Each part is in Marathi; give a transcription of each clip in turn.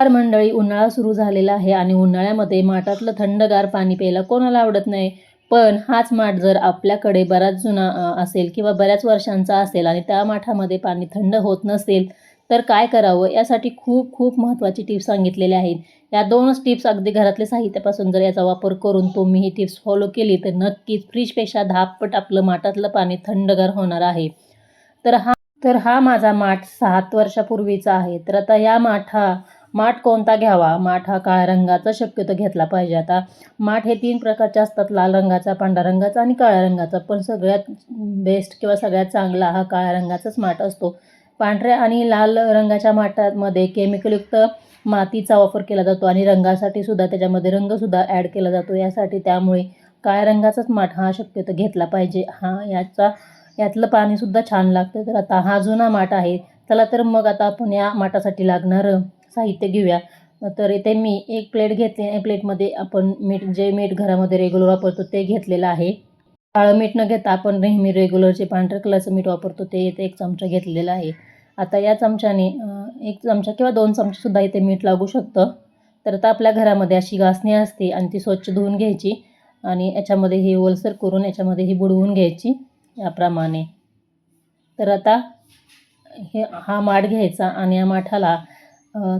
नमस्कार मंडळी उन्हाळा सुरू झालेला आहे आणि उन्हाळ्यामध्ये माठातलं थंडगार पाणी प्यायला कोणाला आवडत नाही. पण हाच माठ जर आपल्याकडे बराच जुना असेल किंवा बऱ्याच वर्षांचा असेल आणि त्या माठामध्ये पाणी थंड होत नसेल तर काय करावं? यासाठी खूप खूप महत्त्वाची टिप्स सांगितलेल्या आहेत. या दोनच टिप्स अगदी घरातल्या साहित्यापासून जर याचा वापर करून तुम्ही ही टिप्स फॉलो केली तर नक्कीच फ्रीजपेक्षा दहापट आपलं माठातलं पाणी थंडगार होणार आहे. तर हा तर हा माझा माठ सात वर्षापूर्वीचा आहे. तर आता या माठा माठ कोणता घ्यावा? माठ हा काळ्या रंगाचा शक्यतो घेतला पाहिजे. आता माठ हे तीन प्रकारचे असतात लाल रंगाचा पांढरा रंगाचा आणि काळ्या रंगाचा. पण सगळ्यात बेस्ट किंवा सगळ्यात चांगला हा काळ्या रंगाचाच माठ असतो. पांढऱ्या आणि लाल रंगाच्या माठामध्ये केमिकलयुक्त मातीचा वापर केला जातो आणि रंगासाठी सुद्धा त्याच्यामध्ये रंगसुद्धा ॲड केला जातो. यासाठी त्यामुळे काळ्या रंगाचाच माठ हा शक्यतो घेतला पाहिजे. हा याचा यातलं पाणीसुद्धा छान लागतं. तर आता हा जुना माठ आहे. चला तर मग आता आपण या माठासाठी लागणारं साहित्य घेऊया. तर इथे मी एक प्लेट घेतली प्लेटमध्ये आपण मीठ जे मीठ घरामध्ये रेग्युलर वापरतो ते घेतलेलं आहे. काळं मीठ न घेता आपण नेहमी रेग्युलरचे पांढऱ्या कलरचं मीठ वापरतो ते इथे एक चमचा घेतलेला आहे. आता या चमच्याने एक चमचा किंवा दोन चमचेसुद्धा इथे मीठ लागू शकतं. तर आता आपल्या घरामध्ये अशी घासणी असते आणि ती स्वच्छ धुवून घ्यायची आणि याच्यामध्ये ही ओलसर करून याच्यामध्ये ही बुडवून घ्यायची याप्रमाणे. तर आता हे हा माठ घ्यायचा आणि या माठाला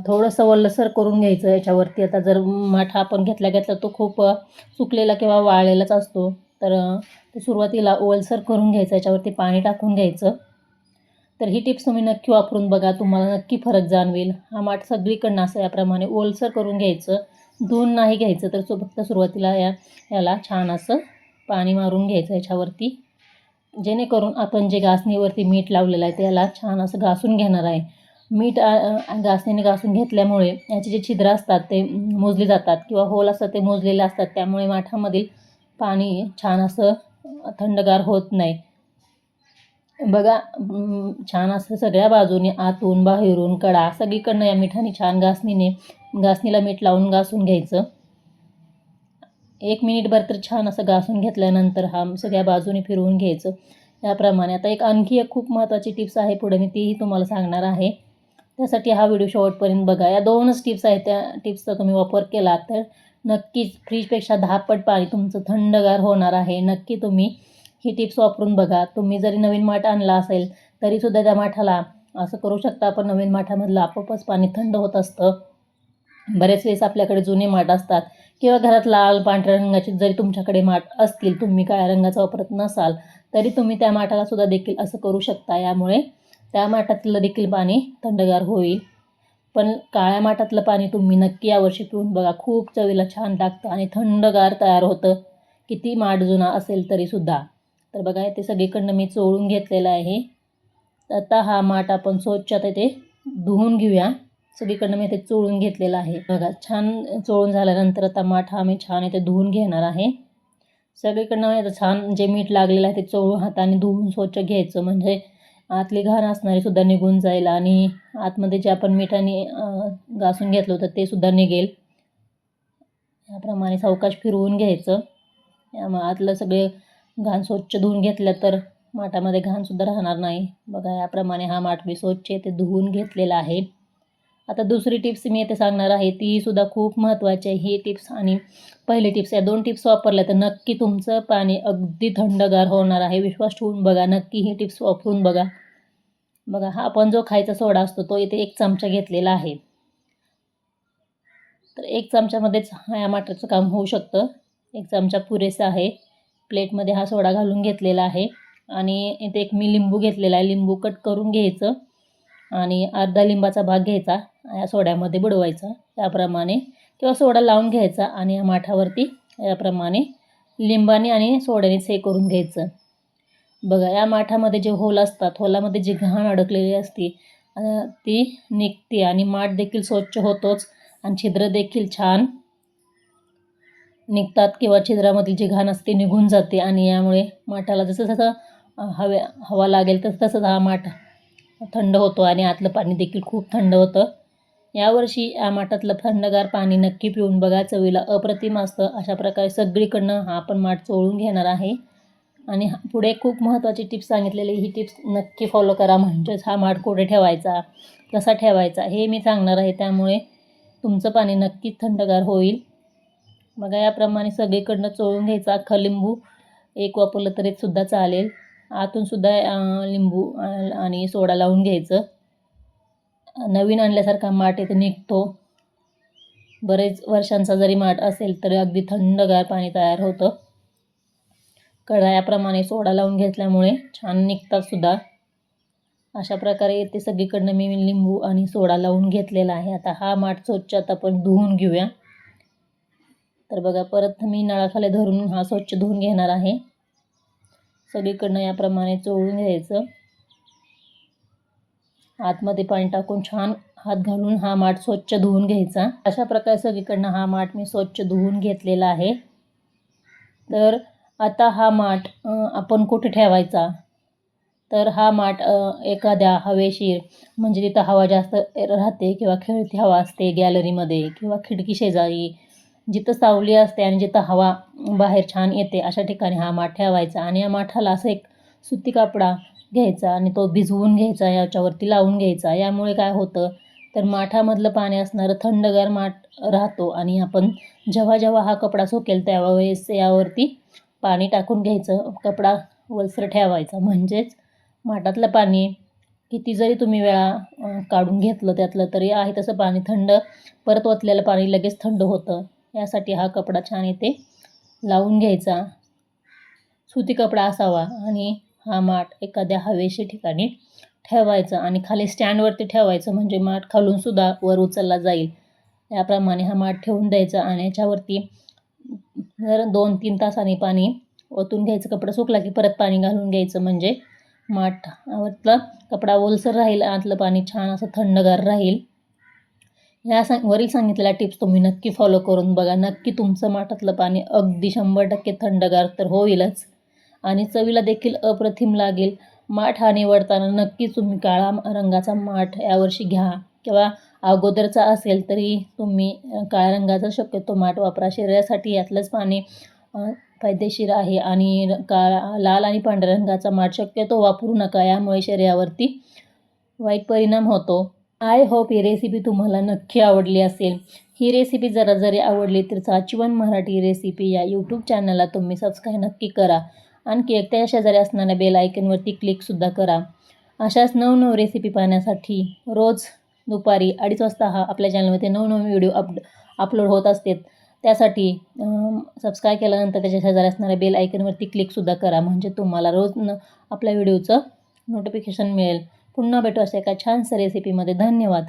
थोडंसं वल्लसर करून घ्यायचं याच्यावरती. आता जर माठा आपण घेतला घेतला तो खूप सुकलेला किंवा वाळलेलाच असतो. तर ते सुरुवातीला ओलसर करून घ्यायचं याच्यावरती पाणी टाकून घ्यायचं. तर ही टिप्स तुम्ही नक्की वापरून बघा तुम्हाला नक्की फरक जाणवेल. हा माठ सगळीकडनं असं याप्रमाणे ओलसर करून घ्यायचं. धुवून नाही घ्यायचं तर सु- फक्त सुरुवातीला या याला छान असं पाणी मारून घ्यायचं याच्यावरती. जेणेकरून आपण जे घासणीवरती मीठ लावलेलं आहे त्याला छान असं घासून घेणार आहे. मीठ घासणीने घासून घेतल्यामुळे याचे जे छिद्र असतात ते मोजले जातात किंवा होल असतात ते मोजलेले असतात. त्यामुळे माठामधील पाणी छान असं थंडगार होत नाही. बघा छान असं सगळ्या बाजूने आतून बाहेरून कडा सगळीकडनं या मिठाने छान घासणीने घासणीला मीठ लावून घासून घ्यायचं. एक मिनिटभर तर छान असं घासून घेतल्यानंतर हा सगळ्या बाजूने फिरवून घ्यायचं. याप्रमाणे आता एक आणखी एक खूप महत्त्वाची टिप्स आहे पुढे मी तीही तुम्हाला सांगणार आहे. त्यासाठी हा व्हिडिओ शेवटपर्यंत बघा. या दोनच टिप्स आहेत त्या टिप्सचा तुम्ही वापर केला तर नक्कीच फ्रीजपेक्षा दहा पट पाणी तुमचं थंडगार होणार आहे. नक्की तुम्ही ही टिप्स वापरून बघा. तुम्ही जरी नवीन माठ आणला असेल तरीसुद्धा त्या माठाला असं करू शकता आपण. नवीन माठामधलं आपोआपच पाणी थंड होत असतं. बरेच वेळेस आपल्याकडे जुने माठ असतात. किंवा घरात लाल पांढऱ्या रंगाचे जरी तुमच्याकडे माठ असतील तुम्ही काळ्या रंगाचा वापरत नसाल तरी तुम्ही त्या माठाला सुद्धा देखील असं करू शकता. यामुळे त्या माठातलं देखील पाणी थंडगार होईल. पण काळ्या माठातलं पाणी तुम्ही नक्की यावर्षी पिऊन बघा. खूप चवीला छान लागतं आणि थंडगार तयार होतं. किती माठ जुना असेल तरीसुद्धा तर बघा ते सगळीकडनं मी चोळून घेतलेलं आहे. आता हा माठ आपण स्वच्छ आता ते धुवून घेऊया. सगळीकडनं मी ते चोळून घेतलेलं आहे. बघा छान चोळून झाल्यानंतर आता माठ हा मी छान इथे धुवून घेणार आहे. सगळीकडनं आता छान जे मीठ लागलेलं आहे ते चोळून हाताने धुवून स्वच्छ घ्यायचं. म्हणजे आतली घाण असणारी सुद्धा निघून जाईल आणि आतमध्ये जे आपण मिठाने घासून घेतलं होतं ते सुद्धा निघेल. याप्रमाणे सावकाश फिरवून घ्यायचं. यामुळे आतलं सगळे घाण स्वच्छ धुवून घेतलं तर माठामध्ये घाणसुद्धा राहणार नाही. बघा याप्रमाणे हा माठ मी स्वच्छ ते धुवून घेतलेला आहे. आता दुसरी टिप्स मी येथे सांगणार आहे ती सुद्धा खूप महत्त्वाची आहे. ही टिप्स आणि पहिली टिप्स या दोन टिप्स वापरल्या तर नक्की तुमचं पाणी अगदी थंडगार होणार आहे. विश्वास ठेवून बघा नक्की ही टिप्स वापरून बघा. बघा हा आपण जो खायचा सोडा असतो तो इथे एक चमचा घेतलेला आहे. तर एक चमच्यामध्येच हा या माटरचं काम होऊ शकतं. एक चमचा पुरेसा आहे. प्लेटमध्ये हा सोडा घालून घेतलेला आहे. आणि इथे एक मी लिंबू घेतलेला आहे. लिंबू कट करून घ्यायचं. आणि अर्धा लिंबाचा भाग घ्यायचा या सोड्यामध्ये बुडवायचा. याप्रमाणे किंवा सोडा लावून घ्यायचा आणि या माठावरती याप्रमाणे लिंबाने आणि सोड्याने से करून घ्यायचं. बघा या माठामध्ये जे होल असतात होलामध्ये जी घाण अडकलेली असते ती निघते आणि माठ देखील स्वच्छ होतोच आणि छिद्र देखील छान निघतात किंवा छिद्रामधील जी घाण असते निघून जाते आणि यामुळे माठाला जसं जसं हवे हवा लागेल तसं तसंच हा माठ थंड होतो आणि आतलं पाणी देखील खूप थंड होतं. यावर्षी या माठातलं थंडगार पाणी नक्की पिऊन बघा. चवीला अप्रतिम असतं. अशा प्रकारे सगळीकडनं हा आपण माठ चोळून घेणार आहे. आणि हा- पुढे खूप महत्त्वाची टिप्स सांगितलेली ही टिप्स नक्की फॉलो करा. म्हणजेच हा माठ कुठे ठेवायचा? कसा ठेवायचा? हे मी सांगणार आहे. त्यामुळे तुमचं पाणी नक्कीच थंडगार होईल. बघा याप्रमाणे सगळीकडनं चोळून घ्यायचा. अख्खा लिंबू एक वापरलं तरी सुद्धा चालेल. आतून सुद्धा लिंबू आणि सोडा लावून घ्यायचं. नवीन आणल्यासारखा माठ इथे निघतो. बरेच वर्षांचा जरी माठ असेल तरी अगदी थंडगार पाणी तयार होतं. कढायाप्रमाणे सोडा लावून घेतल्यामुळे छान निघतात सुद्धा. अशा प्रकारे ते सगळीकडनं मी लिंबू आणि सोडा लावून घेतलेला आहे. आता हा माठ स्वच्छ आता आपण धुवून घेऊया. तर बघा परत मी नळाखाली धरून हा स्वच्छ धुवून घेणार आहे. सगळीकडनं याप्रमाणे चोळून घ्यायचं. आतमध्ये पाणी टाकून छान हात घालून हा माठ स्वच्छ धुवून घ्यायचा. अशा प्रकारे सगळीकडनं हा माठ मी स्वच्छ धुवून घेतलेला आहे. तर आता हा माठ आपण कुठे ठेवायचा? तर हा माठ एखाद्या हवेशीर म्हणजे तिथं हवा जास्त राहते किंवा खेळती हवा असते गॅलरीमध्ये किंवा खिडकी शेजारी जिथं सावली असते आणि जिथं हवा बाहेर छान येते अशा ठिकाणी हा माठ ठेवायचा आणि या माठाला असं एक सुती कापडा घ्यायचा आणि तो भिजवून घ्यायचा याच्यावरती लावून घ्यायचा. यामुळे काय होतं तर माठामधलं पाणी असणारं थंडगार माठ राहतो आणि आपण जेव्हा जेव्हा हा कपडा सुकेल त्यावेळेस यावरती पाणी टाकून घ्यायचं कपडा वलसर ठेवायचा. म्हणजेच माठातलं पाणी किती जरी तुम्ही वेळा काढून घेतलं त्यातलं तरी आहे तसं पाणी थंड परत ओतलेलं पाणी लगेच थंड होतं. यासाठी हा कपडा छान इथे लावून घ्यायचा. सुती कपडा असावा आणि हा माठ एखाद्या हवेशी ठिकाणी ठेवायचा आणि खाली स्टँडवरती ठेवायचं. म्हणजे माठ खालूनसुद्धा वर उचलला जाईल. याप्रमाणे हा माठ ठेवून द्यायचा आणि याच्यावरती जर दोन तीन तासांनी पाणी ओतून घ्यायचं कपडा सुकला की परत पाणी घालून घ्यायचं. म्हणजे माठावरला कपडा ओलसर राहील आतलं पाणी छान असं थंडगार राहील. ह्या सांग वरील सांगितलेल्या टिप्स तुम्ही नक्की फॉलो करून बघा. नक्की तुमचं माठातलं पाणी अगदी शंभर टक्के थंडगार तर होईलच. आणि चवीला देखील अप्रतिम लागेल. माठ हा निवडताना नक्की तुम्ही काळा रंगाचा माठ यावर्षी घ्या. किंवा अगोदरचा असेल तरी तुम्ही काळ्या रंगाचा शक्यतो माठ वापरा. शरीरासाठी यातलंच पाणी फायदेशीर आहे. आणि काळा लाल आणि पांढऱ्या रंगाचा माठ शक्यतो वापरू नका. यामुळे शरीरावरती वाईट परिणाम होतो. आय होप ही रेसिपी तुम्हाला नक्की आवडली असेल. ही रेसिपी जरा जरी आवडली तर साचीवन मराठी रेसिपी या यूट्यूब चॅनलला तुम्ही सबस्क्राईब नक्की करा. आणखी एक त्या शेजारी असणाऱ्या बेल आयकनवरती क्लिकसुद्धा करा. अशाच नवनव रेसिपी पाहण्यासाठी रोज दुपारी अडीच वाजता हा आपल्या चॅनलमध्ये नवनवीन व्हिडिओ अप अपलोड होत असते त्यासाठी सबस्क्राईब केल्यानंतर त्याच्या शेजारी असणाऱ्या बेल आयकनवरती क्लिकसुद्धा करा. म्हणजे तुम्हाला रोज न आपल्या व्हिडिओचं नोटिफिकेशन मिळेल. पुन्हा भेटू अशा एका छानशा रेसिपीमध्ये धन्यवाद.